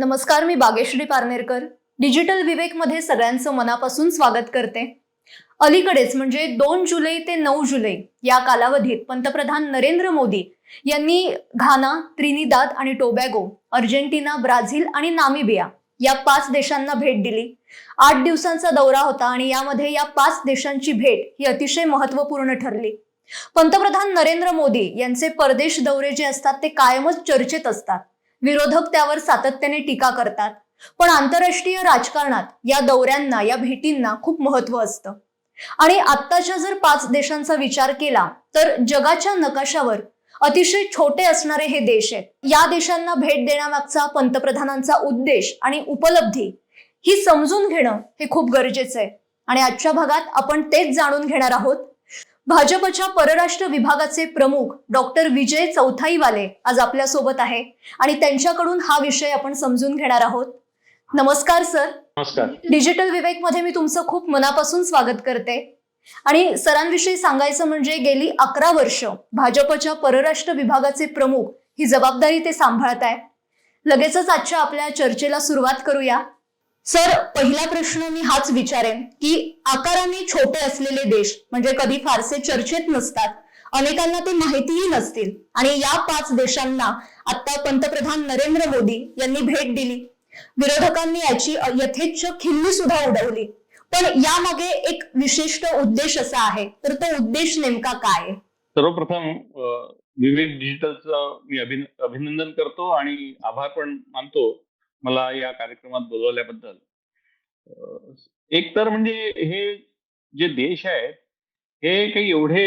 नमस्कार मी बागेश्री पारनेरकर. डिजिटल विवेकमध्ये सगळ्यांचं मनापासून स्वागत करते. अलीकडेच म्हणजे दोन जुलै ते नऊ जुलै या कालावधीत पंतप्रधान नरेंद्र मोदी यांनी घाना त्रिनिदाद आणि टोबॅगो अर्जेंटिना ब्राझील आणि नामिबिया या पाच देशांना भेट दिली. आठ दिवसांचा दौरा होता आणि यामध्ये या पाच देशांची भेट ही अतिशय महत्त्वपूर्ण ठरली. पंतप्रधान नरेंद्र मोदी यांचे परदेश दौरे जे असतात ते कायमच चर्चेत असतात. विरोधक त्यावर सातत्याने टीका करतात. पण आंतरराष्ट्रीय राजकारणात या दौऱ्यांना या भेटींना खूप महत्त्व असतं. आणि आत्ताच्या जर पाच देशांचा विचार केला तर जगाच्या नकाशावर अतिशय छोटे असणारे हे देश आहेत. या देशांना भेट देण्यामागचा पंतप्रधानांचा उद्देश आणि उपलब्धी ही समजून घेणं हे खूप गरजेचं आहे. आणि आजच्या भागात आपण तेच जाणून घेणार आहोत. भाजपच्या परराष्ट्र विभागाचे प्रमुख डॉक्टर विजय चौथाईवाले आज आपल्यासोबत आहे. आणि त्यांच्याकडून हा विषय आपण समजून घेणार आहोत. नमस्कार सर. नमस्कार. डिजिटल विवेकमध्ये मी तुमचं खूप मनापासून स्वागत करते. आणि सरांविषयी सांगायचं म्हणजे गेली अकरा वर्ष भाजपच्या परराष्ट्र विभागाचे प्रमुख ही जबाबदारी ते सांभाळत आहे लगेचच आजच्या आपल्या चर्चेला सुरुवात करूया. सर पहिला प्रश्न मी हाच विचारेन की आकाराने छोटे असलेले देश म्हणजे कधी फारसे चर्चेत नसतात. अनेकांना ते माहितीही नसतील. आणि या पाच देशांना आता पंतप्रधान नरेंद्र मोदी यांनी भेट दिली. विरोधकांनी याची यथेच्छ खिल्ली सुद्धा उडवली. पण यामागे एक विशिष्ट उद्देश असा आहे. तर तो उद्देश नेमका काय आहे? सर्वप्रथम विवेक डिजिटलचं मी अभिनंदन करतो आणि आभार पण मानतो. मला या कार्यक्रमात बोलवल्याबद्दल. एक तर म्हणजे हे जे देश आहेत हे काही एवढे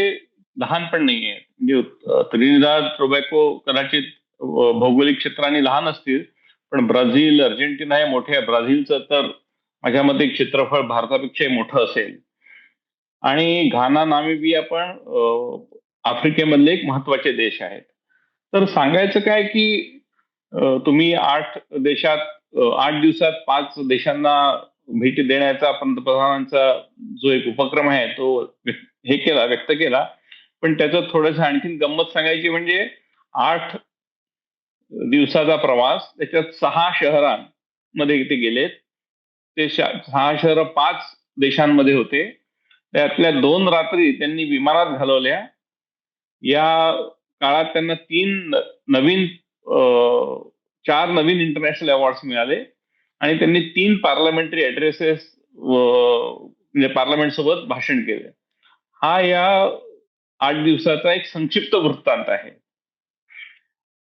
लहान पण नाही आहेत म्हणजे त्रिनिदाद टोबॅको कदाचित भौगोलिक क्षेत्राने लहान असतील पण ब्राझील अर्जेंटिना हे मोठे आहे. ब्राझीलचं तर माझ्या मते क्षेत्रफळ भारतापेक्षाही मोठं असेल. आणि घाना नामिबिया पण आफ्रिकेमधले एक महत्त्वाचे देश आहेत. तर सांगायचं काय की तुम्ही आठ देशात आठ दिवसात पाच देशांना भेटी देण्याचा पंतप्रधानांचा जो एक उपक्रम आहे तो व्यक्त- हे केला व्यक्त केला. पण त्याचं थोडंसं आणखीन गंमत सांगायची म्हणजे आठ दिवसाचा प्रवास त्याच्यात सहा शहरांमध्ये ते गेलेत. ते सहा शहर पाच देशांमध्ये होते. त्यातल्या दोन रात्री त्यांनी विमानात घालवल्या. या काळात त्यांना तीन नवीन चार नवीन इंटरनॅशनल अवॉर्ड्स मिळाले आणि त्यांनी तीन पार्लमेंटरी ऍड्रेसेस म्हणजे पार्लमेंट सोबत भाषण केले. हा या आठ दिवसाचा एक संक्षिप्त वृत्तांत आहे.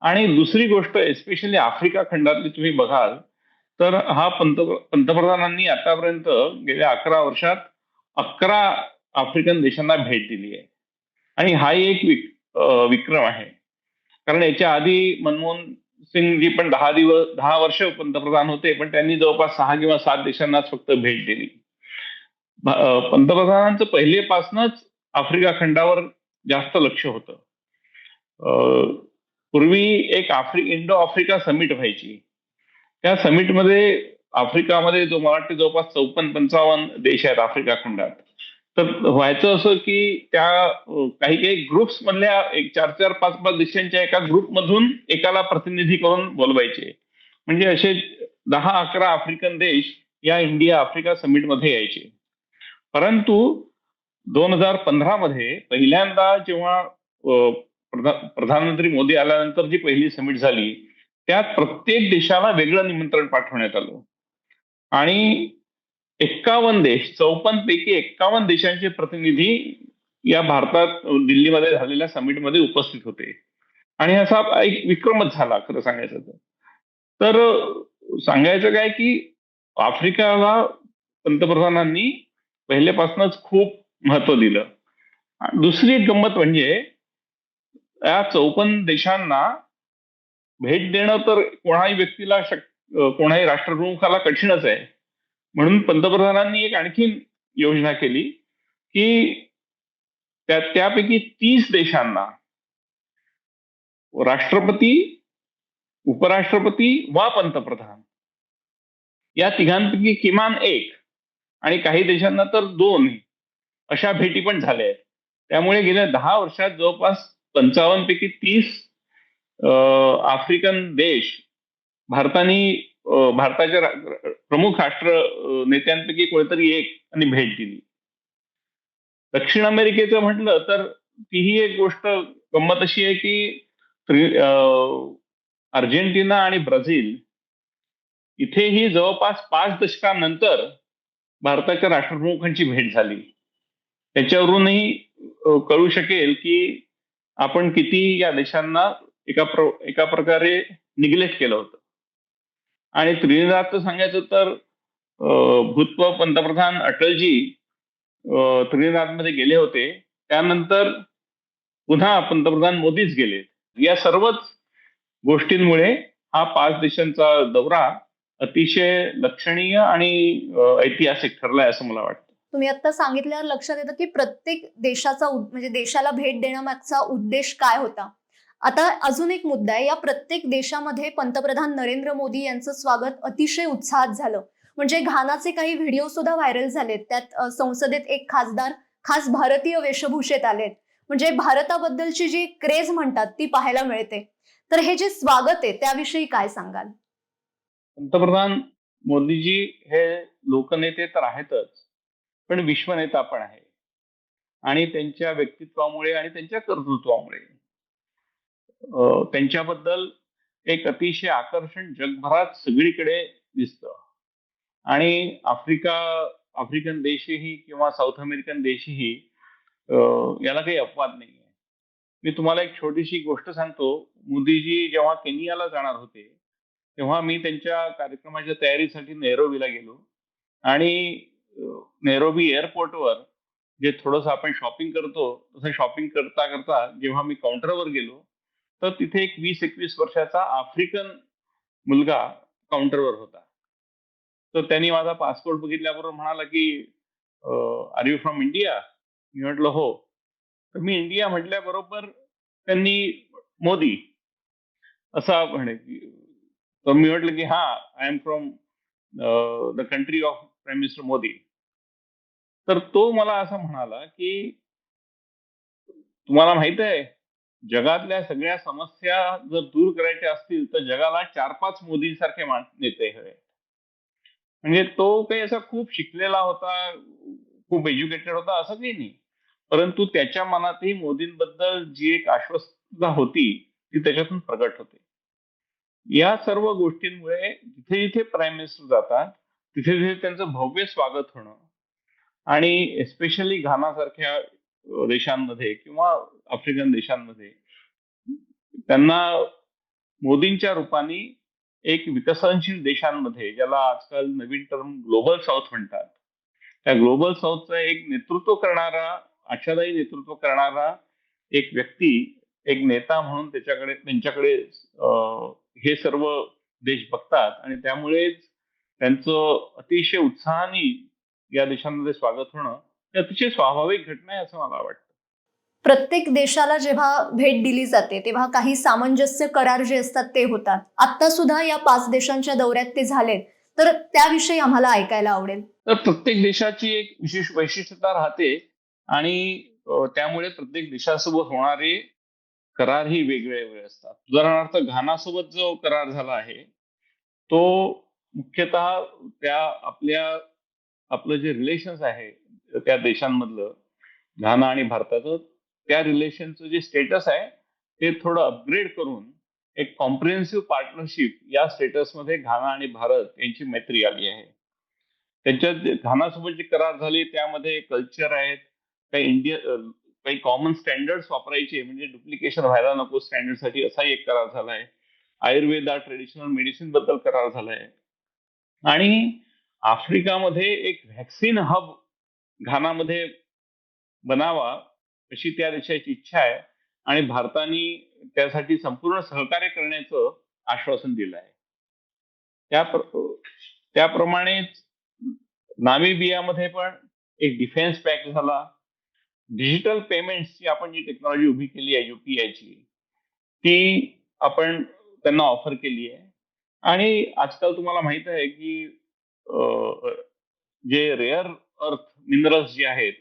आणि दुसरी गोष्ट एस्पेशली आफ्रिका खंडातली तुम्ही बघाल तर हा पंत पंतप्रधानांनी आतापर्यंत गेल्या अकरा वर्षात अकरा आफ्रिकन देशांना भेट दिली आहे. आणि हा एक विक्रम आहे. कारण याच्या आधी मनमोहन सिंग जी पण दहा दिवस दहा वर्ष पंतप्रधान होते पण त्यांनी जवळपास सहा किंवा सात देशांनाच फक्त भेट दिली. पंतप्रधानांचं पहिलेपासूनच आफ्रिका खंडावर जास्त लक्ष होतं. पूर्वी एक आफ्रि इंडो आफ्रिका समिट व्हायची. त्या समिटमध्ये आफ्रिकामध्ये जो मला वाटते जवळपास चौपन्न पंचावन्न देश आहेत आफ्रिका खंडात. तर व्हायचं असं की त्या काही काही ग्रुप्स मधल्या एक चार चार पाच पाच देशांच्या एका ग्रुपमधून एकाला प्रतिनिधी करून बोलवायचे. म्हणजे असे दहा अकरा आफ्रिकन देश या इंडिया आफ्रिका समिटमध्ये यायचे. परंतु दोन हजार पंधरा मध्ये पहिल्यांदा जेव्हा प्रधानमंत्री मोदी आल्यानंतर जी पहिली समिट झाली त्यात प्रत्येक देशाला वेगळं निमंत्रण पाठवण्यात आलं. आणि एक्कावन्न देश चौपन्न पैकी एक्कावन्न देशांचे प्रतिनिधी या भारतात दिल्लीमध्ये झालेल्या समिटमध्ये उपस्थित होते. आणि असा एक विक्रमच झाला खरं सांगायचं तर. सांगायचं काय की आफ्रिकाला पंतप्रधानांनी पहिल्यापासूनच खूप महत्त्व दिलं. दुसरी एक गंमत म्हणजे या चौपन्न देशांना भेट देणं तर कोणाही व्यक्तीला शक कोणाही राष्ट्रप्रमुखाला कठीणच आहे. म्हणून पंतप्रधानांनी एक आणखीन योजना केली की त्या त्यापैकी तीस देशांना राष्ट्रपती उपराष्ट्रपती वा पंतप्रधान या तिघांपैकी किमान एक आणि काही देशांना तर दोन अशा भेटी पण झाल्या आहेत. त्यामुळे गेल्या दहा वर्षात जवळपास पंचावन्न पैकी तीस आफ्रिकन देश भारताने भारताच्या प्रमुख राष्ट्र नेत्यांपैकी कोणीतरी एक आणि भेट दिली. दक्षिण अमेरिकेचं म्हटलं तर तीही एक गोष्ट गंमत अशी आहे की अर्जेंटिना आणि ब्राझील इथेही जवळपास पाच दशकानंतर भारताच्या राष्ट्रप्रमुखांची भेट झाली. त्याच्यावरूनही कळू शकेल की आपण किती या देशांना एका प्र एका प्रकारे निग्लेक्ट केलं होतं. आणि त्रिनिदादचं सांगायचं तर भूतपूर्व पंतप्रधान अटलजी त्रिनिदादमध्ये गेले होते. त्यानंतर पुन्हा पंतप्रधान मोदीच गेले. या सर्वच गोष्टींमुळे हा पाच देशांचा दौरा अतिशय लक्षणीय आणि ऐतिहासिक ठरलाय असं मला वाटतं. तुम्ही आता सांगितल्यावर लक्षात येतं की प्रत्येक देशाचा म्हणजे देशाला भेट देण्यामागचा उद्देश काय होता? आता अजून एक मुद्दा आहे. या प्रत्येक देशामध्ये पंतप्रधान नरेंद्र मोदी यांचं स्वागत अतिशय उत्साहात झालं. म्हणजे घानाचे काही व्हिडिओ सुद्धा व्हायरल झालेत. त्यात संसदेत एक खासदार खास भारतीय वेशभूषेत आलेत. म्हणजे भारताबद्दलची जी क्रेज म्हणतात ती पाहायला मिळते. तर हे जे स्वागत आहे त्याविषयी काय सांगाल? पंतप्रधान मोदीजी हे लोकनेते तर आहेतच पण विश्वनेता पण आहे. आणि त्यांच्या व्यक्तित्वामुळे आणि त्यांच्या कर्तृत्वामुळे. त्यांच्याबद्दल एक अतिशय आकर्षण जगभरात सगळीकडे दिसतं. आणि आफ्रिका आफ्रिकन देशही किंवा साऊथ अमेरिकन देशही याला काही अपवाद नाही आहे मी तुम्हाला एक छोटीशी गोष्ट सांगतो. मोदीजी जेव्हा केनियाला जाणार होते तेव्हा मी त्यांच्या कार्यक्रमाच्या तयारीसाठी नेरोबीला गेलो. आणि नैरोबी एअरपोर्टवर जे थोडस आपण शॉपिंग करतो तसं शॉपिंग करता करता जेव्हा मी काउंटरवर गेलो तर तिथे एक वीस एकवीस वर्षाचा आफ्रिकन मुलगा काउंटरवर होता. तर त्यांनी माझा पासपोर्ट बघितल्याबरोबर म्हणाला की आर यू फ्रॉम इंडिया मी म्हटलं हो. तर मी इंडिया म्हटल्याबरोबर त्यांनी मोदी असा म्हणे की तर मी म्हटलं की हा I am from the country of prime minister Modi तर तो मला असं म्हणाला की तुम्हाला माहीत आहे जगातल्या सगळ्या समस्या जर दूर करायच्या असतील तर जगाला चार पाच मोदींसारखे मान नेते हवे. म्हणजे तो काही असा खूप शिकलेला होता खूप एज्युकेटेड होता असं काही नाही. परंतु त्याच्या मनातही मोदींबद्दल जी एक आश्वस्तता होती ती त्याच्यातून प्रगट होते. या सर्व गोष्टींमुळे जिथे जिथे प्राईम मिनिस्टर जातात तिथे तिथे त्यांचं भव्य स्वागत होणं. आणि एस्पेशली घानासारख्या देशांमध्ये किंवा आफ्रिकन देशांमध्ये त्यांना मोदींच्या रूपाने एक विकसनशील देशांमध्ये ज्याला आजकाल नवीन टर्म ग्लोबल साऊथ म्हणतात त्या ग्लोबल साऊथचं एक नेतृत्व करणारा आशादायी नेतृत्व करणारा एक व्यक्ती एक नेता म्हणून त्याच्याकडे त्यांच्याकडे अं, हे सर्व देश बघतात आणि त्यामुळेच त्यांचं अतिशय उत्साहाने या देशांमध्ये स्वागत होणं अतिशय स्वाभाविक घटना आहे असं मला वाटतं. प्रत्येक देशाला जेव्हा भेट दिली जाते तेव्हा काही सामंजस्य करार जे असतात ते होतात. आता सुद्धा या पाच देशांच्या दौऱ्यात ते झालेत. तर त्याविषयी आम्हाला ऐकायला आवडेल. तर प्रत्येक देशाची एक विशेष वैशिष्ट्यता राहते आणि त्यामुळे प्रत्येक देशासोबत होणारे करार ही वेगळे वेगळे असतात. उदाहरणार्थ घानासोबत जो करार झाला आहे तो मुख्यतः त्या आपल्या आपलं जे रिलेशन्स आहे त्या देशांमधलं घाना आणि भारताचं त्या रिलेशनचं जे स्टेटस आहे ते थोडं अपग्रेड करून एक कॉम्प्रिहेन्सिव्ह पार्टनरशिप या स्टेटसमध्ये घाना आणि भारत यांची मैत्री आली आहे. त्यांच्यात घानासोबत जे करार झाले त्यामध्ये कल्चर आहेत काही इंडिया काही कॉमन स्टँडर्ड्स वापरायचे म्हणजे डुप्लिकेशन व्हायला नको स्टँडर्डसाठी असाही एक करार झालाय. आयुर्वेदा ट्रेडिशनल मेडिसिनबद्दल करार झालाय. आणि आफ्रिकामध्ये एक व्हॅक्सिन हब घानामध्ये बनावा अशी त्या देशाची इच्छा आहे आणि भारताने त्यासाठी संपूर्ण सहकार्य करण्याचं आश्वासन दिलं आहे. त्या त्याप्रमाणेच नामिबियामध्ये पण एक डिफेन्स पॅक झाला. डिजिटल पेमेंटची आपण जी टेक्नॉलॉजी उभी केली आहे युपीआयची ती आपण त्यांना ऑफर केली आहे. आणि आजकाल तुम्हाला माहीत आहे की जे रेअर अर्थ मिनरल्स जे आहेत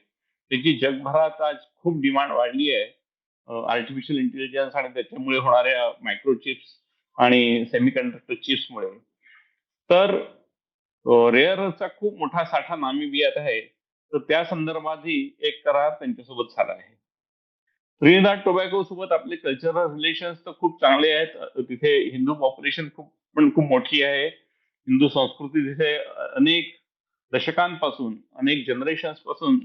त्याची जगभरात आज खूप डिमांड वाढली आहे. आर्टिफिशियल इंटेलिजन्स आणि त्याच्यामुळे होणाऱ्या मायक्रोचिप्स आणि सेमीकंडक्टर चिप्समुळे तर रेअर खूप मोठा साठा नामिबियात आहे. तर त्या संदर्भातही एक करार त्यांच्यासोबत झाला आहे. त्रिनिदाद टोबॅको सोबत आपले कल्चरल रिलेशन्स तर खूप चांगले आहेत. तिथे हिंदू पॉप्युलेशन खूप पण खूप मोठी आहे. हिंदू संस्कृती तिथे अनेक दशकांपासून अनेक जनरेशन्सपासून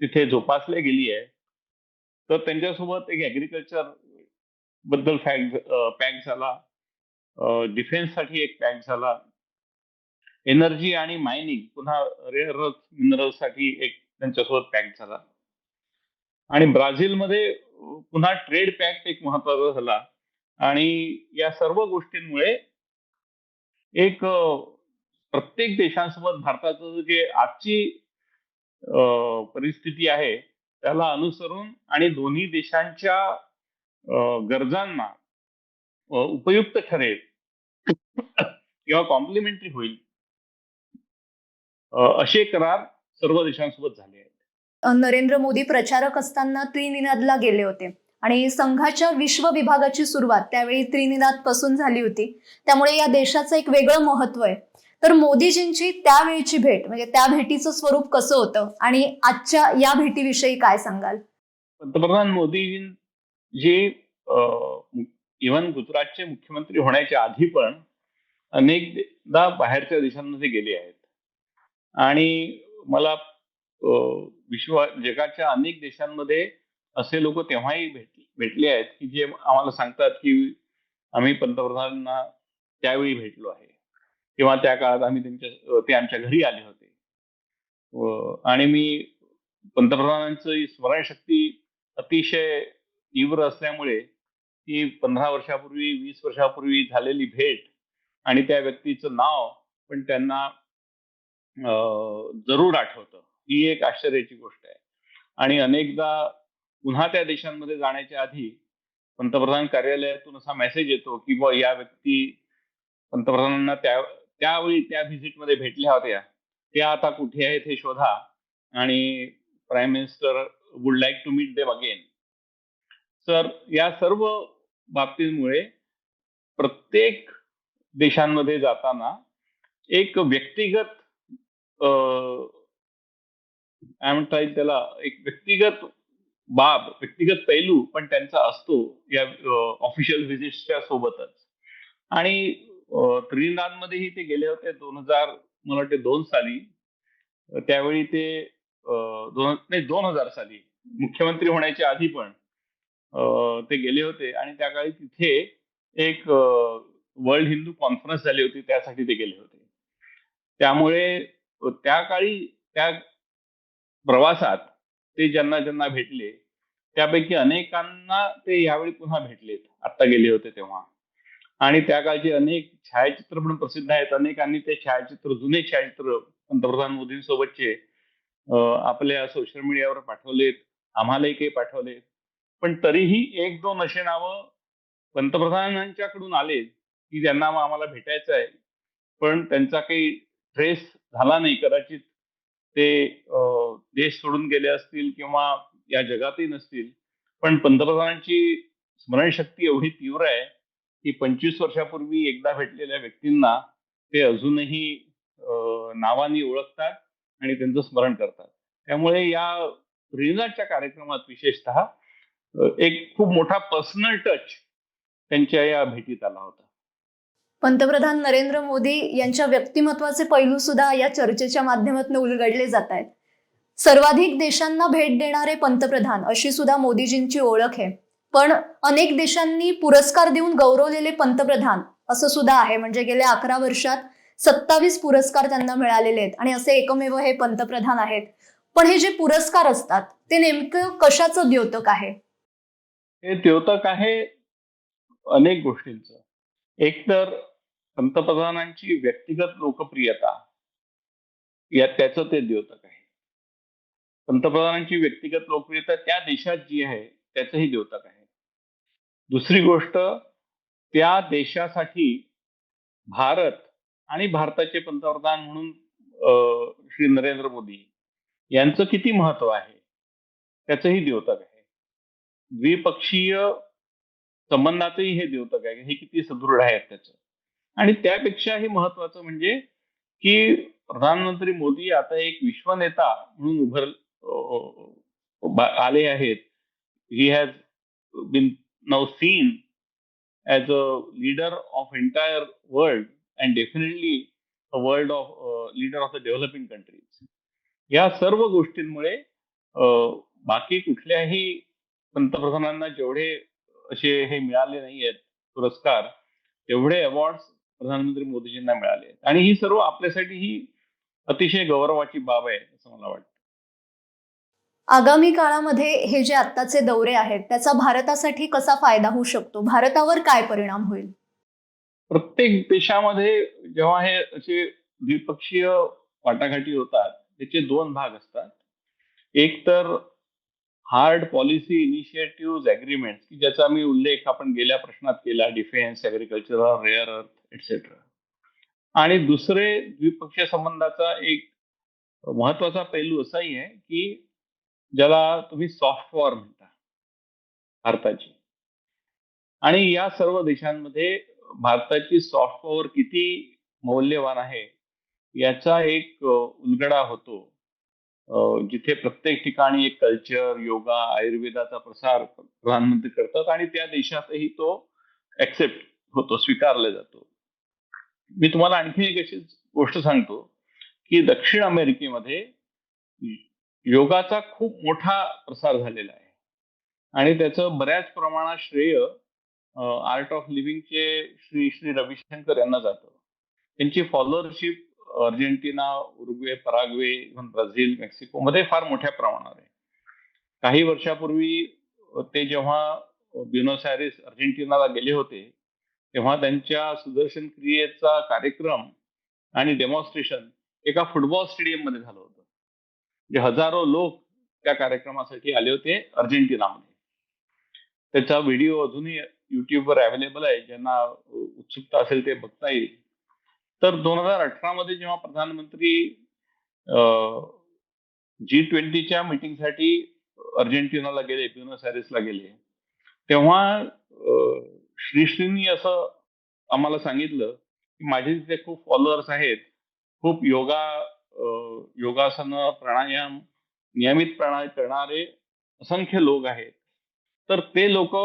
तिथे जोपासले गेली आहे तर त्यांच्यासोबत एक ऍग्रिकल्चरबद्दल फॅक पॅक झाला. डिफेन्ससाठी एक पॅक झाला. एनर्जी आणि मायनिंग पुन्हा रेअर अर्थ मिनरलसाठी एक त्यांच्यासोबत पॅक झाला. आणि ब्राझीलमध्ये पुन्हा ट्रेड पॅक्ट एक महत्त्वाचा झाला. आणि या सर्व गोष्टींमुळे एक प्रत्येक देशांसोबत भारताचं जे आजची परिस्थिती आहे त्याला अनुसरून आणि दोन्ही देशांच्या गरजांना उपयुक्त ठरेल किंवा कॉम्प्लिमेंटरी होईल. असे करार सर्व देशांसोबत झाले आहेत. नरेंद्र मोदी प्रचारक असताना त्रिनिनादला गेले होते. आणि संघाच्या विश्व विभागाची सुरुवात त्यावेळी त्रिनिनादपासून झाली होती. त्यामुळे या देशाचं एक वेगळं महत्त्व आहे. तर मोदीजींची त्यावेळीची भेट म्हणजे त्या भेटीचं स्वरूप कसं होतं? आणि आजच्या या भेटीविषयी काय सांगाल? पंतप्रधान मोदीजी जे इव्हन गुजरातचे मुख्यमंत्री होण्याच्या आधी पण अनेकदा बाहेरच्या देशांमध्ये गेले आहेत. आणि मला विश्व जगाच्या अनेक देशांमध्ये असे लोक तेव्हाही भेट भेटले आहेत की जे आम्हाला सांगतात की आम्ही पंतप्रधानांना त्यावेळी भेटलो आहे. किंवा त्या काळात आम्ही त्यांच्या ते आमच्या घरी आले होते. आणि मी पंतप्रधानांची स्मरणशक्ती अतिशय तीव्र असल्यामुळे ती पंधरा वर्षापूर्वी वीस वर्षापूर्वी झालेली भेट आणि त्या व्यक्तीचं नाव पण त्यांना अं, जरूर आठवतं. ही एक आश्चर्याची गोष्ट आहे. आणि अनेकदा पुन्हा त्या देशांमध्ये जाण्याच्या आधी पंतप्रधान कार्यालयातून असा मेसेज येतो की या व्यक्ती पंतप्रधानांना त्या त्यावेळी त्या व्हिजिटमध्ये भेटल्या होत्या. त्या आता कुठे आहेत हे शोधा. आणि prime minister would like to meet them again तर या सर्व बाबतींमुळे प्रत्येक देशांमध्ये जाताना एक व्यक्तिगत अं, काय म्हणता येईल त्याला? एक व्यक्तिगत बाब व्यक्तिगत पैलू पण त्यांचा असतो या ऑफिशियल व्हिजिट्सच्या सोबतच. आणि त्रिनादमध्येही ते गेले होते दोन हजार मला वाटते दोन साली. त्यावेळी ते दोन नाही दोन हजार साली. मुख्यमंत्री होण्याच्या आधी पण ते गेले होते. आणि त्या काळी तिथे एक वर्ल्ड हिंदू कॉन्फरन्स झाली होती. त्यासाठी ते गेले होते. त्यामुळे त्या काळी त्या प्रवासात ते ज्यांना ज्यांना भेटले त्यापैकी अनेकांना ते यावेळी पुन्हा भेटलेत. आता गेले होते तेव्हा. आणि त्या काळचे अनेक छायाचित्र पण प्रसिद्ध आहेत. अनेकांनी ते छायाचित्र जुने छायाचित्र पंतप्रधान मोदींसोबतचे आपल्या सोशल मीडियावर पाठवलेत आम्हालाही काही पाठवलेत. पण तरीही एक दोन असे नावं पंतप्रधानांच्याकडून आले की ज्यांना आम्हाला भेटायचं आहे. पण त्यांचा काही ट्रेस झाला नाही. कदाचित ते देश सोडून गेले असतील किंवा या जगातही नसतील. पण पंतप्रधानांची स्मरणशक्ती एवढी तीव्र आहे की पंचवीस वर्षापूर्वी एकदा भेटलेल्या व्यक्तींना ते अजूनही नावाने ओळखतात आणि त्यांचं स्मरण करतात. त्यामुळे या रिनाच्या कार्यक्रमात विशेषतः एक खूप मोठा पर्सनल टच त्यांच्या या भेटीत आला होता. पंतप्रधान नरेंद्र मोदी यांच्या व्यक्तिमत्वाचे पैलू सुद्धा या चर्चेच्या माध्यमातून उलगडले जात आहेत. सर्वाधिक देशांना भेट देणारे पंतप्रधान अशी सुद्धा मोदीजींची ओळख आहे. पण अनेक देशांनी पुरस्कार देऊन गौरवलेले पंतप्रधान असं सुद्धा आहे. म्हणजे गेल्या अकरा वर्षात सत्तावीस पुरस्कार त्यांना मिळालेले आहेत आणि असे एकमेव हे पंतप्रधान आहेत. पण हे जे पुरस्कार असतात ते नेमकं कशाचं द्योतक आहे? हे द्योतक आहे अनेक गोष्टींच. एक तर पंतप्रधानांची व्यक्तिगत लोकप्रियता या त्याचं ते द्योतक आहे. पंतप्रधानांची व्यक्तिगत लोकप्रियता त्या देशात जी आहे त्याचंही द्योतक आहे. दुसरी गोष्ट त्या देशासाठी भारत आणि भारताचे पंतप्रधान म्हणून श्री नरेंद्र मोदी यांचं किती महत्त्व आहे? त्याचंही द्योतक आहे. द्विपक्षीय संबंधाचंही हे द्योतक आहे. हे किती सदृढ आहेत त्याचं? आणि त्यापेक्षाही महत्वाचं म्हणजे की प्रधानमंत्री मोदी आता एक विश्वनेता म्हणून उभर आले आहेत. He been been seen seen a a leader of entire world and a world world of leader of the developing countries. या सर्व गोष्टींमुळे बाकी कुठल्याही पंतप्रधानांना जेवढे असे हे मिळाले नाही आहेत पुरस्कार तेवढे अवॉर्ड प्रधानमंत्री मोदीजींना मिळाले आहेत आणि ही सर्व आपल्यासाठी ही अतिशय गौरवाची बाब आहे असं मला वाटतं आगामी काळामध्ये हे जे आत्ताचे दौरे आहेत त्याचा भारतासाठी कसा फायदा होऊ शकतो? भारतावर काय परिणाम होईल? प्रत्येक देशामध्ये जेव्हा हे असे द्विपक्षीय वाटाघाटी होतात त्याचे दोन भाग असतात. एक तर हार्ड पॉलिसी इनिशिएटिव्ह अग्रीमेंट की ज्याचा मी उल्लेख आपण गेल्या प्रश्नात केला defence agriculture rare earth etcetera आणि दुसरे द्विपक्षीय संबंधाचा एक महत्त्वाचा पैलू असाही आहे की ज्याला तुम्ही सॉफ्ट वॉर म्हणता भारताची. आणि या सर्व देशांमध्ये भारताची सॉफ्ट पॉवर किती मौल्यवान आहे याचा एक उलगडा होतो. जिथे प्रत्येक ठिकाणी एक कल्चर योगा आयुर्वेदाचा प्रसार प्रधानमंत्री करतात आणि त्या देशातही तो ऍक्सेप्ट होतो स्वीकारला जातो. मी तुम्हाला आणखी एक अशी गोष्ट सांगतो की दक्षिण अमेरिकेमध्ये योगाचा खूप मोठा प्रसार झालेला आहे. आणि त्याचं बऱ्याच प्रमाणात श्रेय आर्ट ऑफ लिव्हिंगचे श्री श्री रविशंकर यांना जातं. त्यांची followership Argentina Uruguay Paraguay even Brazil Mexico मध्ये फार मोठ्या प्रमाणावर आहे. काही वर्षापूर्वी ते जेव्हा ब्युनॉस आयरिस अर्जेंटिनाला गेले होते तेव्हा त्यांच्या सुदर्शन क्रियेचा कार्यक्रम आणि डेमॉन्स्ट्रेशन एका फुटबॉल स्टेडियममध्ये झालं होतं. जे हजारो लोक त्या कार्यक्रमासाठी आले होते अर्जेंटिनामध्ये. त्याचा व्हिडिओ अजूनही युट्यूबवर अवेलेबल आहे. ज्यांना उत्सुकता असेल ते बघता येईल. तर दोन हजार अठरा मध्ये जेव्हा प्रधानमंत्री जी ट्वेंटीच्या मिटिंगसाठी अर्जेंटिनाला गेले ब्युनस ॲरिसला गेले तेव्हा श्रीश्रींनी असं आम्हाला सांगितलं की माझे तिथे खूप फॉलोअर्स आहेत. खूप योगा योगासनं प्राणायाम नियमित प्राणायाम करणारे असंख्य लोक आहेत. तर ते लोक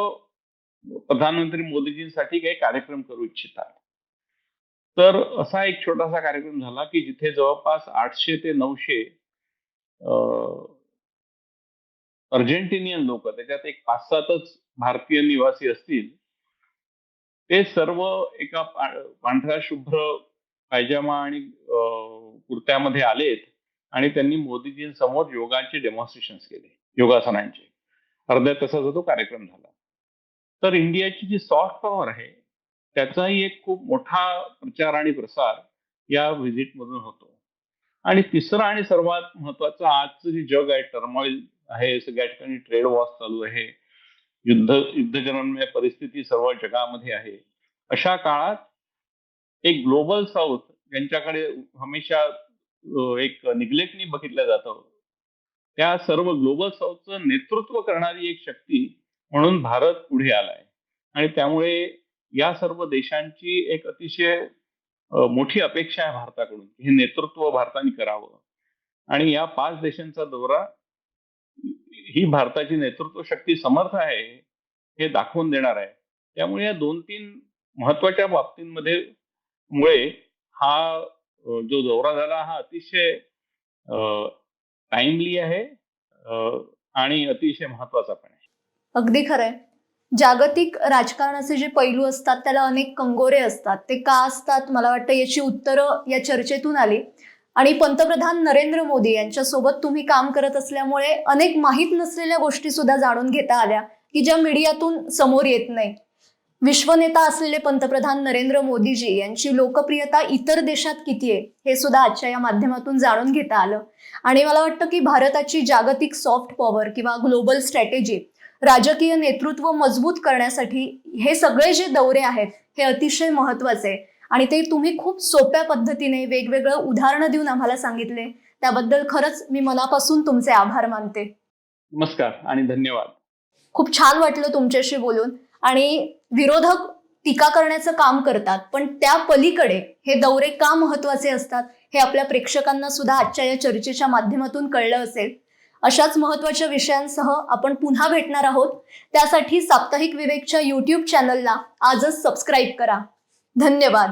प्रधानमंत्री मोदीजींसाठी काही कार्यक्रम करू इच्छितात. तर असा एक छोटासा कार्यक्रम झाला की जिथे जवळपास आठशे ते नऊशे अर्जेंटिनियन लोक त्याच्यात एक पाच सातच भारतीय निवासी असतील. ते सर्व एका पांढऱ्या शुभ्र पायजामा आणि कुर्त्यामध्ये आलेत आणि त्यांनी मोदीजींसमोर योगाचे डेमॉन्स्ट्रेशन केले योगासनांचे. अर्ध्या तासाचा तो कार्यक्रम झाला. तर इंडियाची जी सॉफ्ट पॉवर आहे त्याचाही एक खूप मोठा प्रचार आणि प्रसार या व्हिजिट मधून होतो. आणि तिसरं आणि सर्वात महत्वाचं आजचं जे जग आहे टर्मॉइल आहे सगळ्या ठिकाणी ट्रेड वॉर्स चालू आहे युद्ध युद्धजन्य परिस्थिती सर्व जगामध्ये आहे. अशा काळात एक ग्लोबल साऊथ ज्यांच्याकडे हमेशा एक निग्लेक्टनी बघितलं जातं. त्या सर्व ग्लोबल साऊथचं नेतृत्व करणारी एक शक्ती म्हणून भारत पुढे आलाय. आणि त्यामुळे या सर्व देशांची एक अतिशय मोठी अपेक्षा आहे भारताकडून हे नेतृत्व भारताने करावं. आणि या पाच देशांचा दौरा ही भारताची नेतृत्व शक्ती समर्थ आहे हे दाखवून देणार आहे. त्यामुळे या दोन तीन महत्त्वाच्या बाबतींमध्ये मुळे हा जो दौरा झाला हा अतिशय टाइमली आहे आणि अतिशय महत्त्वाचा पण आहे. अगदी खरंय. जागतिक राजकारणाचे जे पैलू असतात त्याला अनेक कंगोरे असतात. ते का असतात? मला वाटतं याची उत्तरं या चर्चेतून आली. आणि पंतप्रधान नरेंद्र मोदी यांच्यासोबत तुम्ही काम करत असल्यामुळे अनेक माहीत नसलेल्या गोष्टी सुद्धा जाणून घेता आल्या की ज्या मीडियातून समोर येत नाही. विश्वनेता असलेले पंतप्रधान नरेंद्र मोदीजी यांची लोकप्रियता इतर देशात किती आहे हे सुद्धा आजच्या या माध्यमातून जाणून घेता आलं. आणि मला वाटतं की भारताची जागतिक सॉफ्ट पॉवर किंवा ग्लोबल स्ट्रॅटेजी राजकीय नेतृत्व मजबूत करण्यासाठी हे सगळे जे दौरे आहेत हे अतिशय महत्त्वाचे आणि ते तुम्ही खूप सोप्या पद्धतीने वेगवेगळं उदाहरणं देऊन आम्हाला सांगितले. त्याबद्दल खरंच मी मनापासून तुमचे आभार मानते. नमस्कार आणि धन्यवाद. खूप छान वाटलं तुमच्याशी बोलून. आणि विरोधक टीका करण्याचं काम करतात पण त्या पलीकडे हे दौरे का महत्त्वाचे असतात हे आपल्या प्रेक्षकांना सुद्धा आजच्या या चर्चेच्या माध्यमातून कळलं असेल. अशाच महत्त्वाच्या विषयांसह आपण पुन्हा भेटणार आहोत. त्यासाठी साप्ताहिक विवेकच्या युट्यूब चॅनलला आजच सबस्क्राईब करा. धन्यवाद.